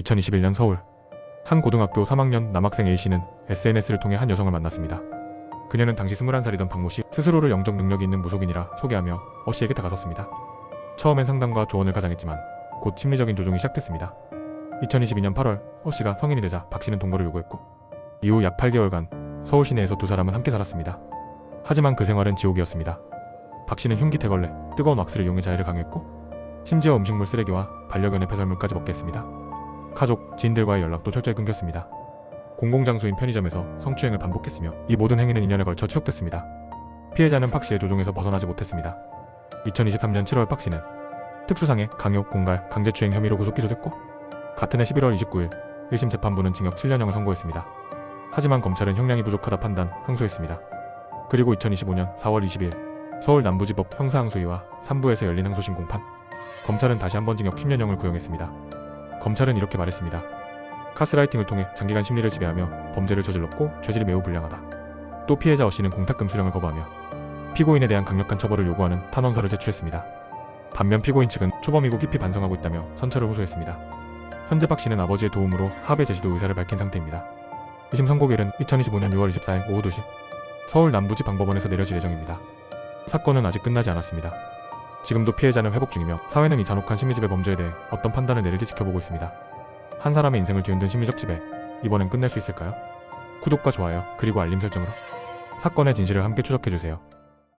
2021년 서울 한 고등학교 3학년 남학생 A씨는 SNS를 통해 한 여성을 만났습니다. 그녀는 당시 21살이던 박모 씨 스스로를 영적 능력이 있는 무속인이라 소개하며 어 씨에게 다가섰습니다. 처음엔 상담과 조언을 가장했지만 곧 심리적인 조종이 시작됐습니다. 2022년 8월 어 씨가 성인이 되자 박 씨는 동거를 요구했고 이후 약 8개월간 서울 시내에서 두 사람은 함께 살았습니다. 하지만 그 생활은 지옥이었습니다. 박 씨는 흉기 태걸레, 뜨거운 왁스를 이용해 자해를 강요했고 심지어 음식물 쓰레기와 반려견의 폐설물까지 먹게 했습니다. 가족, 지인들과의 연락도 철저히 끊겼습니다. 공공장소인 편의점에서 성추행을 반복했으며 이 모든 행위는 2년에 걸쳐 지속됐습니다. 피해자는 박 씨의 조종에서 벗어나지 못했습니다. 2023년 7월 박 씨는 특수상해, 강요, 공갈, 강제추행 혐의로 구속 기소됐고 같은 해 11월 29일 1심 재판부는 징역 7년형을 선고했습니다. 하지만 검찰은 형량이 부족하다 판단 항소했습니다. 그리고 2025년 4월 20일 서울 남부지법 형사항소위와 3부에서 열린 항소심 공판 검찰은 다시 한번 징역 10년형을 구형했습니다. 검찰은 이렇게 말했습니다. 가스라이팅을 통해 장기간 심리를 지배하며 범죄를 저질렀고 죄질이 매우 불량하다. 또 피해자 어 씨는 공탁금 수령을 거부하며 피고인에 대한 강력한 처벌을 요구하는 탄원서를 제출했습니다. 반면 피고인 측은 초범이고 깊이 반성하고 있다며 선처를 호소했습니다. 현재 박 씨는 아버지의 도움으로 합의 제시도 의사를 밝힌 상태입니다. 2심 선고일은 2025년 6월 24일 오후 2시 서울 남부지방법원에서 내려질 예정입니다. 사건은 아직 끝나지 않았습니다. 지금도 피해자는 회복 중이며 사회는 이 잔혹한 심리지배 범죄에 대해 어떤 판단을 내릴지 지켜보고 있습니다. 한 사람의 인생을 뒤흔든 심리적 지배, 이번엔 끝낼 수 있을까요? 구독과 좋아요, 그리고 알림 설정으로 사건의 진실을 함께 추적해주세요.